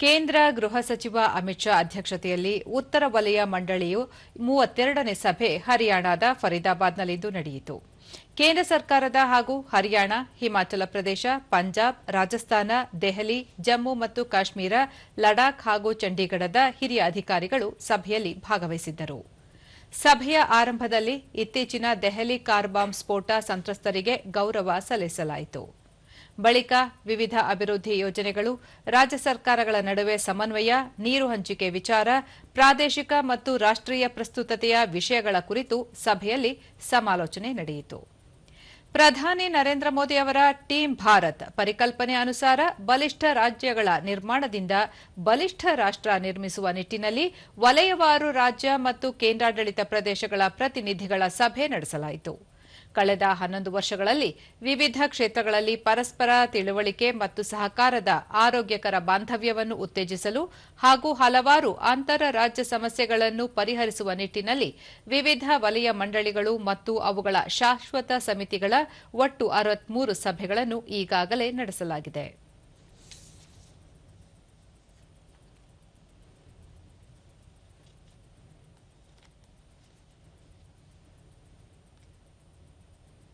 ಕೇಂದ್ರ ಗೃಹ ಸಚಿವ ಅಮಿತ್ ಶಾ ಅಧ್ಯಕ್ಷತೆಯಲ್ಲಿ ಉತ್ತರ ವಲಯ ಮಂಡಳಿಯು ಮೂವತ್ತೆರಡನೇ ಸಭೆ ಹರಿಯಾಣದ ಫರೀದಾಬಾದ್ನಲ್ಲಿಂದು ನಡೆಯಿತು. ಕೇಂದ್ರ ಸರ್ಕಾರದ ಹಾಗೂ ಹರಿಯಾಣ, ಹಿಮಾಚಲ ಪ್ರದೇಶ, ಪಂಜಾಬ್, ರಾಜಸ್ಥಾನ, ದೆಹಲಿ, ಜಮ್ಮು ಮತ್ತು ಕಾಶ್ಮೀರ, ಲಡಾಖ್ ಹಾಗೂ ಚಂಡೀಗಢದ ಹಿರಿಯ ಅಧಿಕಾರಿಗಳು ಸಭೆಯಲ್ಲಿ ಭಾಗವಹಿಸಿದ್ದರು. ಸಭೆಯ ಆರಂಭದಲ್ಲಿ ಇತ್ತೀಚಿನ ದೆಹಲಿ ಕಾರ್ ಬಾಂಬ್ ಸ್ಫೋಟ ಸಂತ್ರಸ್ತರಿಗೆ ಗೌರವ ಸಲ್ಲಿಸಲಾಯಿತು. ಬಳಿಕ ವಿವಿಧ ಅಭಿವೃದ್ಧಿ ಯೋಜನೆಗಳು, ರಾಜ್ಯ ಸರ್ಕಾರಗಳ ನಡುವೆ ಸಮನ್ವಯ, ನೀರು ಹಂಚಿಕೆ ವಿಚಾರ, ಪ್ರಾದೇಶಿಕ ಮತ್ತು ರಾಷ್ಟೀಯ ಪ್ರಸ್ತುತತೆಯ ವಿಷಯಗಳ ಕುರಿತು ಸಭೆಯಲ್ಲಿ ಸಮಾಲೋಚನೆ ನಡೆಯಿತು. ಪ್ರಧಾನಿ ನರೇಂದ್ರ ಮೋದಿ ಅವರ ಟೀಂ ಭಾರತ್ ಪರಿಕಲ್ಪನೆ ಅನುಸಾರ ಬಲಿಷ್ಠ ರಾಜ್ಯಗಳ ನಿರ್ಮಾಣದಿಂದ ಬಲಿಷ್ಠ ರಾಷ್ಟ್ರ ನಿರ್ಮಿಸುವ ನಿಟ್ಟಿನಲ್ಲಿ ವಲಯವಾರು ರಾಜ್ಯ ಮತ್ತು ಕೇಂದ್ರಾಡಳಿತ ಪ್ರದೇಶಗಳ ಪ್ರತಿನಿಧಿಗಳ ಸಭೆ ನಡೆಸಲಾಯಿತು. ಕಳೆದ ಹನ್ನೊಂದು ವರ್ಷಗಳಲ್ಲಿ ವಿವಿಧ ಕ್ಷೇತ್ರಗಳಲ್ಲಿ ಪರಸ್ಪರ ತಿಳುವಳಿಕೆ ಮತ್ತು ಸಹಕಾರದ ಆರೋಗ್ಯಕರ ಬಾಂಧವ್ಯವನ್ನು ಉತ್ತೇಜಿಸಲು ಹಾಗೂ ಹಲವಾರು ಅಂತರ ರಾಜ್ಯ ಸಮಸ್ಯೆಗಳನ್ನು ಪರಿಹರಿಸುವ ನಿಟ್ಟಿನಲ್ಲಿ ವಿವಿಧ ವಲಯ ಮಂಡಳಿಗಳು ಮತ್ತು ಅವುಗಳ ಶಾಶ್ವತ ಸಮಿತಿಗಳ ಒಟ್ಟು ಅರವತ್ಮೂರು ಸಭೆಗಳನ್ನು ಈಗಾಗಲೇ ನಡೆಸಲಾಗಿದೆ.